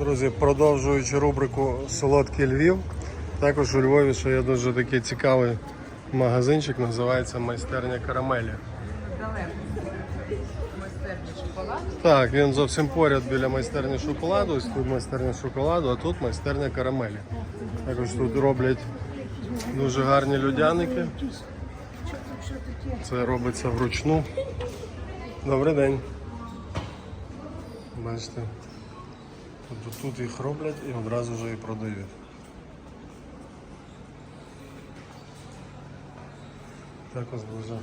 Друзі, продовжуючи рубрику Солодкий Львів, також у Львові ще є дуже такий цікавий магазинчик, називається Майстерня Карамелі. Далеко. Майстерня шоколаду. Так, він зовсім поряд біля майстерні шоколаду. Ось тут майстерня шоколаду, а тут майстерня карамелі. Також тут роблять дуже гарні людяники. Це робиться вручну. Добрий день. Бачите. Тобто тут їх роблять і одразу вже і продають. Також дуже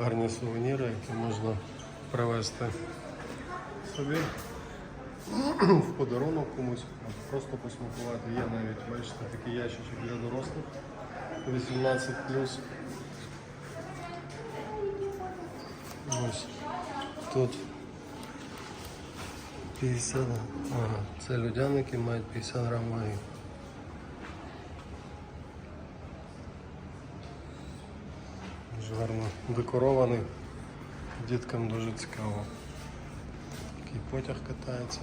гарні сувеніри, які можна привезти собі в подарунок комусь, просто посмакувати. Є навіть, бачите, такий ящичок для дорослих 18 Ось тут 50. Ага, це людяники мають 50 грам ваги. Дуже гарно декорований. Діткам дуже цікаво. Такий потяг катається.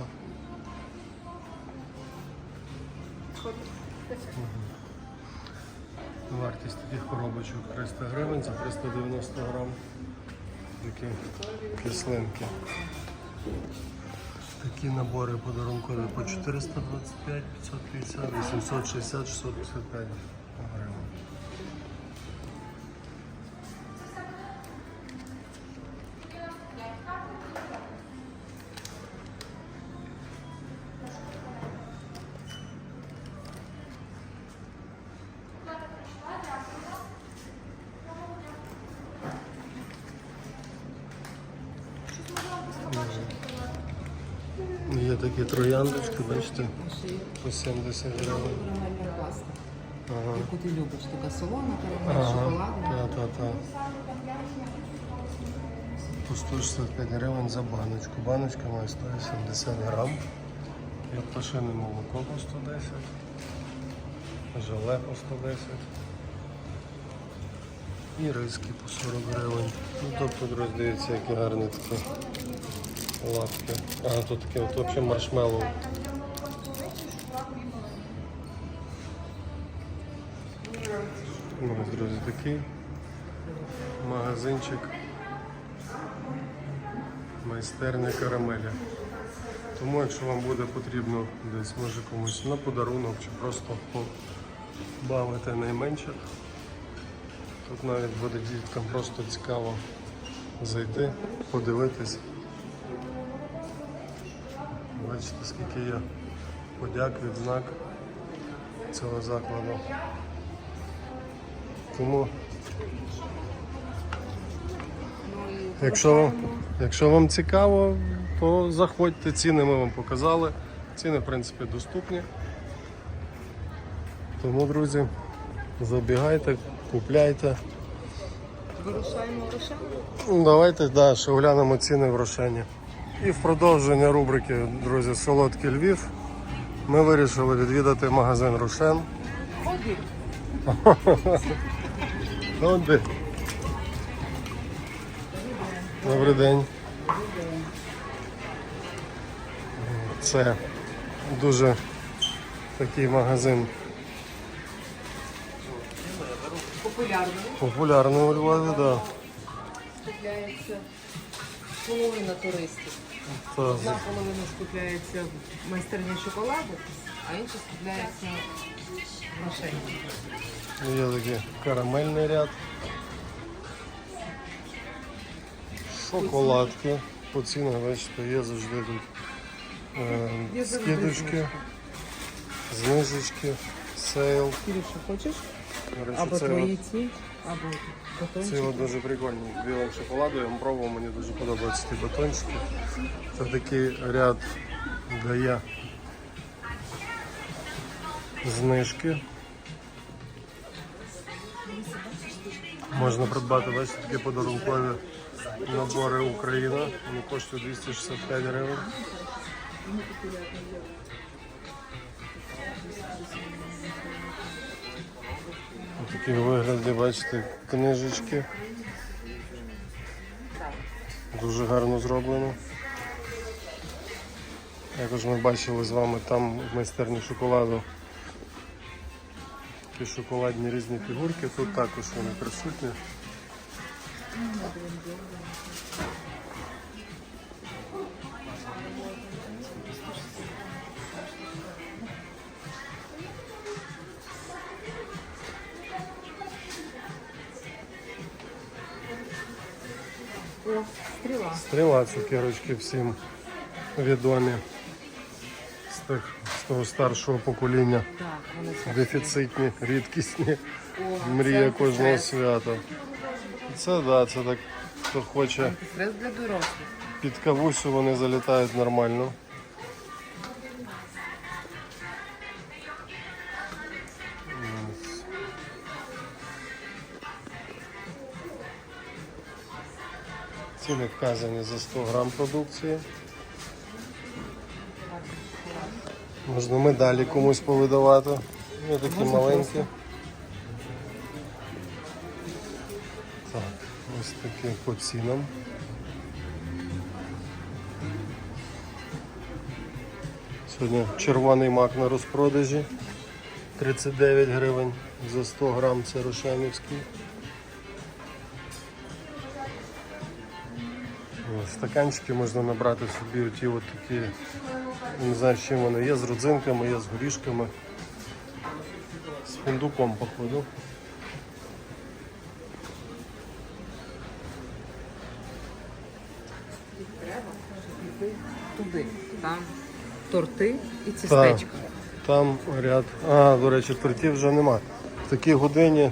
Мгм. Вартість таких коробочок 300 гривень за 390 грам. Такі кислинки. Такі набори подарункові по 425, 550, 860, 655 Є такі трояндочки, бачите, по 70 гривень. Ага. Яку ти любиш? Така солона, Ага, шоколадна. та, та, та. По 165 гривень за баночку. Баночка має 180 грам. Є пташине молоко по 110, желе по 110 і риски по 40 гривень. Ну, тобто, друзі, дивіться, які гарні такі лапки. А, тут таке от взагалі маршмеллоу. Ну, друзі, такий магазинчик майстерня карамеля. Тому, якщо вам буде потрібно десь, може комусь на подарунок чи просто побавити найменших, тут навіть буде діткам просто цікаво зайти, подивитись. Бачите, скільки є подяк, відзнак цього закладу. Тому, якщо, вам- якщо вам цікаво, то заходьте, ціни ми вам показали. Ціни, в принципі, доступні. Тому, друзі, забігайте, купляйте. Вирушаємо в Рошен. Ну, Давайте да, ще оглянемо ціни в Рошені. І в продовження рубрики, друзі, Солодкий Львів. Ми вирішили відвідати магазин. Обід. Ну. Добрий день. Це дуже такий магазин Популярний. популярний у Львові, да. Половина туристів. Одна половина скупляється в майстерні шоколаду, а інша скупляється в Рошені. Є такий карамельний ряд. Шоколадки. По цінах, бачите, є завжди тут е, скидочки, знижечки, сейл. Кирюша, хочеш? Або це твої ці, або Ці батончики. от дуже прикольні. з Білим шоколадом я пробував, мені дуже подобаються ті батончики. Це такий ряд дає знижки. Можна придбати бачите, такі подарункові набори Україна. Вони коштують 265 гривень. Такі вигляди, бачите, книжечки. Дуже гарно зроблено. Також ми бачили з вами там в майстерні шоколаду такі шоколадні різні фігурки. Тут також вони присутні. О, стріла. Стріла цукерочки всім відомі з, тих, з того старшого покоління. Так, вони смачні. Дефіцитні, рідкісні. О, Мрія це кожного антистрес. свята. Це да, це так, хто хоче Антистрес для дорослих. під кавусю, вони залітають нормально. Ціни вказані за 100 грам продукції. Можна медалі комусь повидавати. Є такі маленькі. Так, ось такі по цінам. Сьогодні червоний мак на розпродажі. 39 гривень за 100 грам це Рошенівський. Стаканчики можна набрати собі оті от такі, не знаю, з чим вони є, з родзинками, є з горішками, з фундуком, походу. Туди. Там торти і цістечка. Там ряд. А, до речі, тортів вже нема. В такій годині.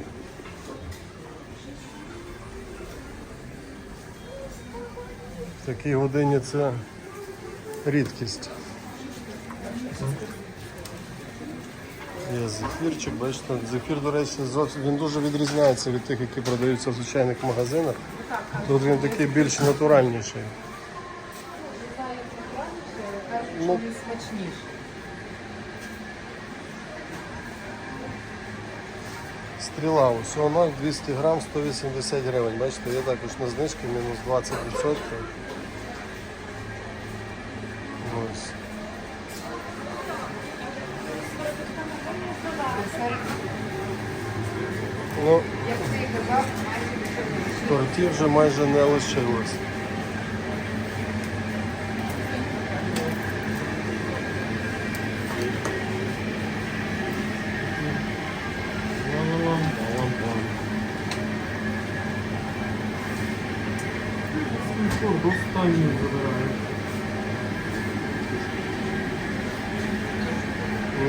Такій годині це рідкість. Є зефірчик, бачите, зефір, до речі, він дуже відрізняється від тих, які продаються в звичайних магазинах. Тут він такий більш натуральніший. Ну, Стріла, усього 0, 200 грам, 180 гривень. Бачите, є також на знижки, мінус 20%. Лишилося. вже майже не лишилось.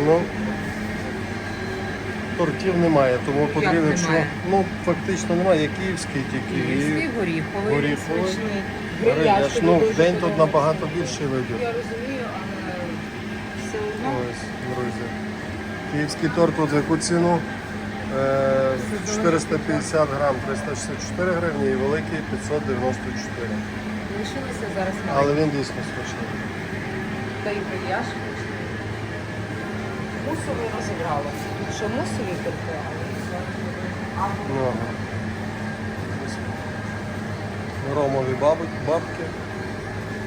Ну, тортів немає, тому потрібно, якщо немає? ну фактично немає, є київський тільки. і- Київський, горіховий, горіховий. смачний. Гриляш. Гриляш Ну, дуже в день тут набагато більший вибір. Я розумію, але все одно. Ось, друзі. Київський торт тут в яку ціну? Е, 450 грам 364 гривні і великий 594. Лишилися зараз Але він дійсно смачний. та й гриляш. Мусовий розібрали. Тут ще мусові але Ну, ага. Ромові бабки, бабки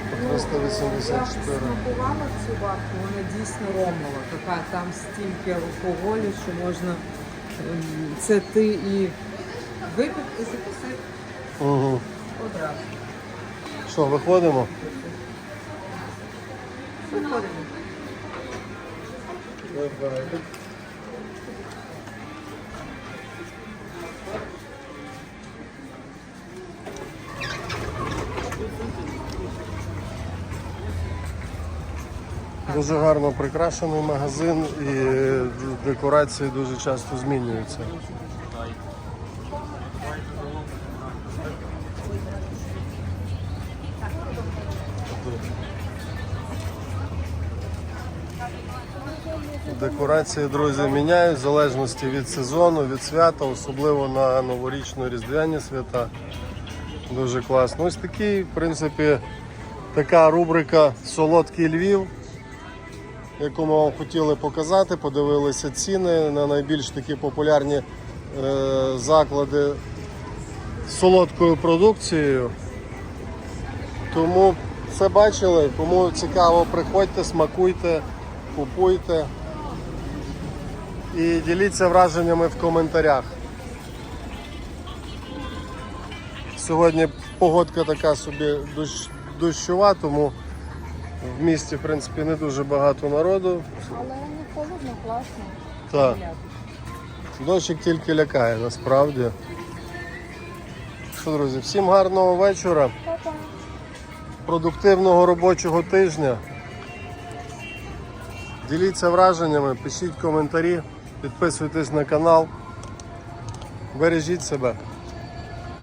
по 384. Я смакувала цю бабку, вона дійсно ромова. Така там стільки алкоголю, що можна ем, це ти і випив і закусив Угу. одразу. Що, виходимо? Виходимо. Дуже гарно прикрашений магазин і декорації дуже часто змінюються. Декорації, друзі, міняють в залежності від сезону, від свята, особливо на новорічно-різдвяні свята. Дуже класно. Ось такий, в принципі, така рубрика Солодкий Львів, яку ми вам хотіли показати. Подивилися ціни на найбільш такі популярні е, заклади з солодкою продукцією. Тому все бачили. Кому цікаво, приходьте, смакуйте, купуйте і діліться враженнями в коментарях. Сьогодні погодка така собі дощ, дощова, тому в місті, в принципі, не дуже багато народу. Але не холодно, класно. Так. Дощик тільки лякає насправді. Що, друзі, всім гарного вечора, Па-па. продуктивного робочого тижня. Діліться враженнями, пишіть коментарі, підписуйтесь на канал. Бережіть себе.